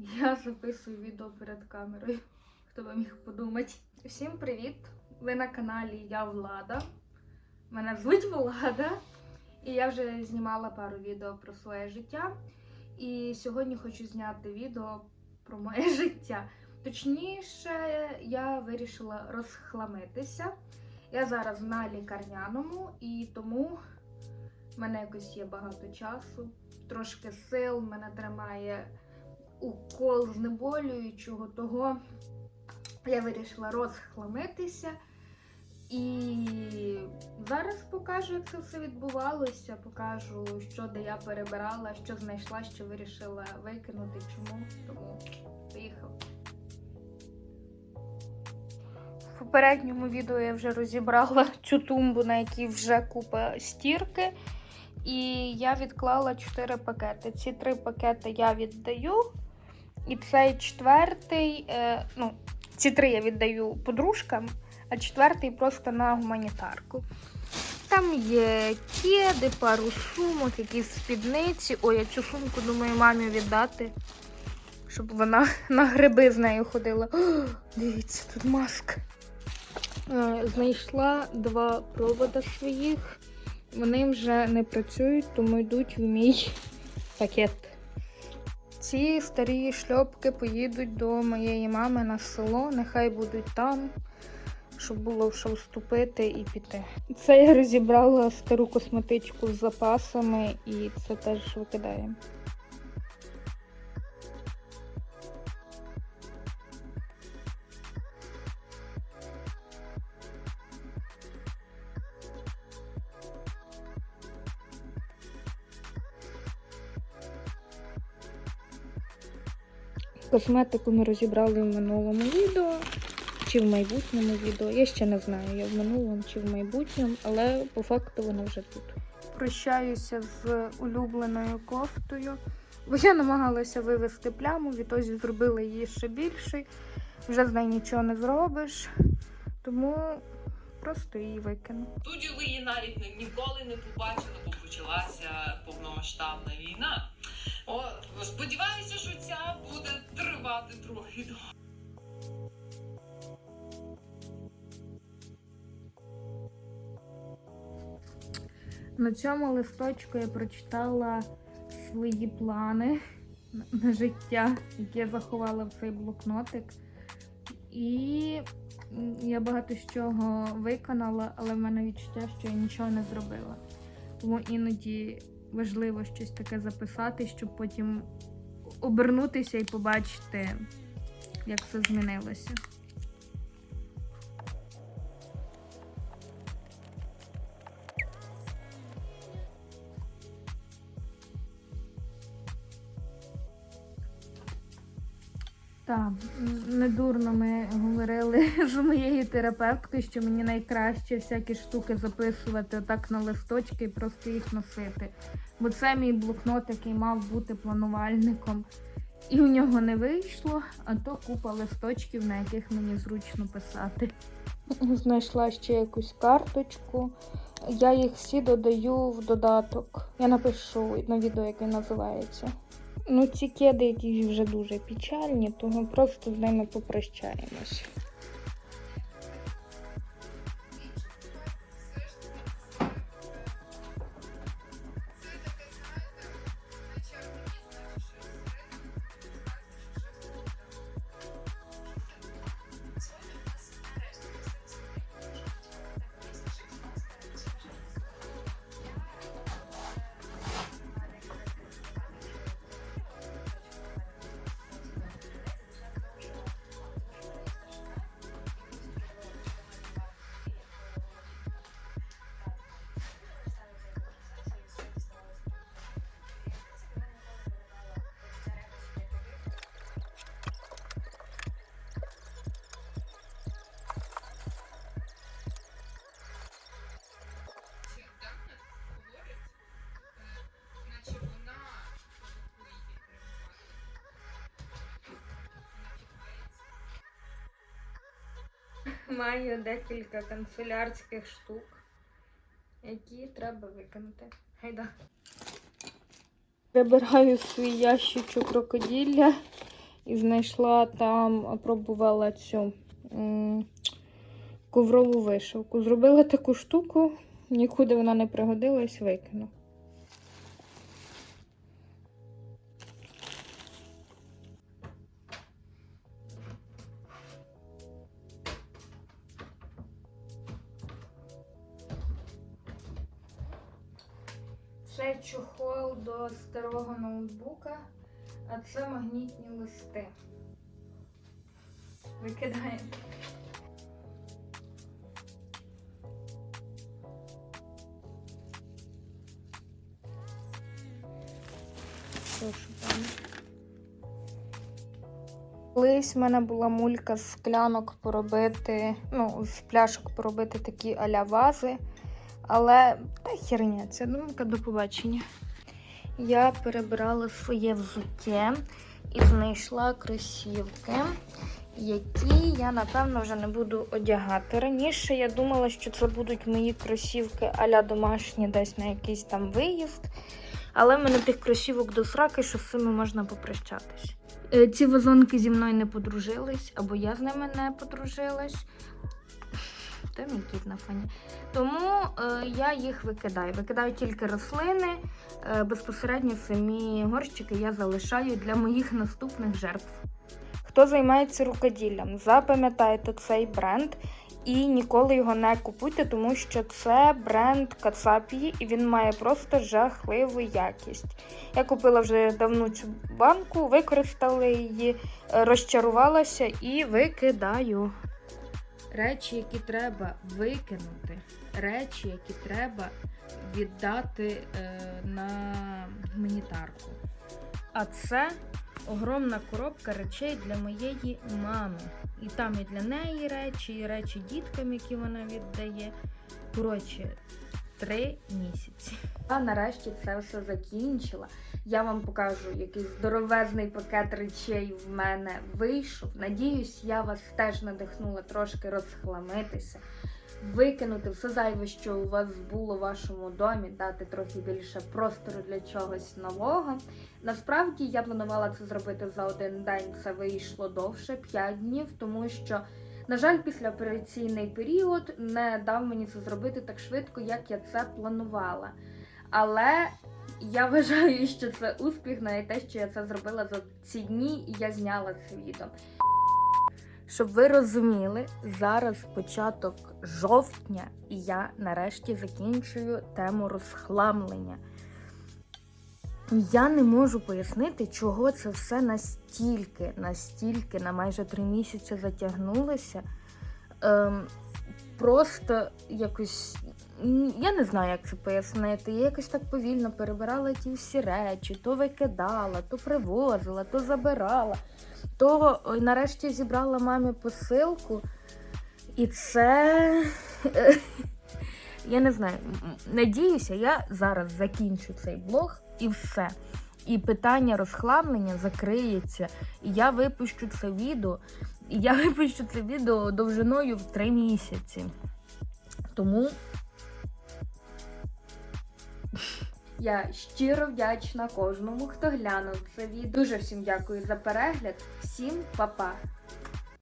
Я записую відео перед камерою. Хто би міг подумати. Всім привіт! Ви на каналі Я Влада. Мене звуть Влада. І я вже знімала пару відео про своє життя. І сьогодні хочу зняти відео про моє життя. Точніше, я вирішила розхламитися. Я зараз на лікарняному, і тому в мене якось є багато часу, трошки сил, мене тримає укол знеболюючого, того я вирішила розхламитися. І зараз покажу, як це все відбувалося. Покажу, що де я перебирала, що знайшла, що вирішила викинути, чому. Тому поїхав. В попередньому відео я вже розібрала цю тумбу, на якій вже купа стірки. І я відклала 4 пакети. Ці три пакети я віддаю. І цей четвертий, е, ну, ці три я віддаю подружкам, а четвертий просто на гуманітарку. Там є кеди, пару сумок, якісь спідниці. Ой, я цю сумку думаю мамі віддати, щоб вона на гриби з нею ходила. О, дивіться, тут маска. Е, Знайшла два провода своїх. Вони вже не працюють, тому йдуть в мій пакет. Ці старі шльопки поїдуть до моєї мами на село, нехай будуть там, щоб було що вступити і піти. Це я розібрала стару косметичку з запасами і це теж викидаємо. Косметику ми розібрали в минулому відео чи в майбутньому відео. Я ще не знаю, я в минулому чи в майбутньому, але по факту воно вже тут. Прощаюся з улюбленою кофтою, бо я намагалася вивести пляму, відтоді зробила її ще більше. Вже з нею нічого не зробиш, тому просто її викину. Тоді ви її навіть ніколи не побачили, бо почалася повномасштабна війна. О, сподіваюся, що ця буде тривати трохи. На цьому листочку я прочитала свої плани на- життя, які я заховала в цей блокнотик. І я багато з чого виконала, але в мене відчуття, що я нічого не зробила. Тому іноді важливо щось таке записати, щоб потім обернутися і побачити, як все змінилося. Так, недурно ми говорили з моєю терапевткою, що мені найкраще всякі штуки записувати отак на листочки і просто їх носити. Бо це мій блокнот, який мав бути планувальником. І у нього не вийшло, а то купа листочків, на яких мені зручно писати. Знайшла ще якусь карточку. Я їх всі додаю в додаток. Я напишу на відео, яке називається. Ну, ці кеди якісь вже дуже печальні, тому просто з ними попрощаємось. Маю декілька канцелярських штук, які треба викинути. Гайда. Прибираю свій ящичок крокоділля. і знайшла там, пробувала цю коврову вишивку. Зробила таку штуку, нікуди вона не пригодилась, викину. Це чохол до старого ноутбука, а це магнітні листи. Викидаємо. Колись в мене була мулька з склянок поробити, ну, з пляшок поробити такі аля вази. Але та херня, ця думка до побачення. Я перебирала своє взуття і знайшла кросівки, які я, напевно, вже не буду одягати. Раніше я думала, що це будуть мої кросівки аля домашні, десь на якийсь там виїзд. Але в мене тих кросівок до сраки, що з цими можна попрощатись. Е, Ці вазонки зі мною не подружились, або я з ними не подружилась. Кіт на фоні. Тому е, я їх викидаю. Викидаю тільки рослини. Е, безпосередньо самі горщики я залишаю для моїх наступних жертв. Хто займається рукоділлям, запам'ятайте цей бренд і ніколи його не купуйте, тому що це бренд Кацапії і він має просто жахливу якість. Я купила вже давно цю банку, використала її, е, розчарувалася і викидаю. Речі, які треба викинути, речі, які треба віддати е, на гуманітарку. А це огромна коробка речей для моєї мами. І там і для неї речі, і речі діткам, які вона віддає. Коротше, три місяці. А нарешті це все закінчила. Я вам покажу якийсь здоровезний пакет речей в мене вийшов. Надіюсь, я вас теж надихнула трошки розхламитися, викинути все зайве, що у вас було в вашому домі, дати трохи більше простору для чогось нового. Насправді я планувала це зробити за один день. Це вийшло довше 5 днів, тому що. На жаль, післяопераційний період не дав мені це зробити так швидко, як я це планувала. Але я вважаю, що це успіх, навіть те, що я це зробила за ці дні, і я зняла це відео. Щоб ви розуміли, зараз початок жовтня, і я нарешті закінчую тему розхламлення. Я не можу пояснити, чого це все настільки, настільки на майже три місяці затягнулося. Ем, просто якось. Я не знаю, як це пояснити. Я якось так повільно перебирала ті всі речі, то викидала, то привозила, то забирала, то нарешті зібрала мамі посилку. І це. Я не знаю. Надіюся, я зараз закінчу цей блог і все. І питання розхламлення закриється. І я випущу це відео. І я випущу це відео довжиною в 3 місяці. Тому я щиро вдячна кожному, хто глянув це відео. Дуже всім дякую за перегляд. Всім па-па!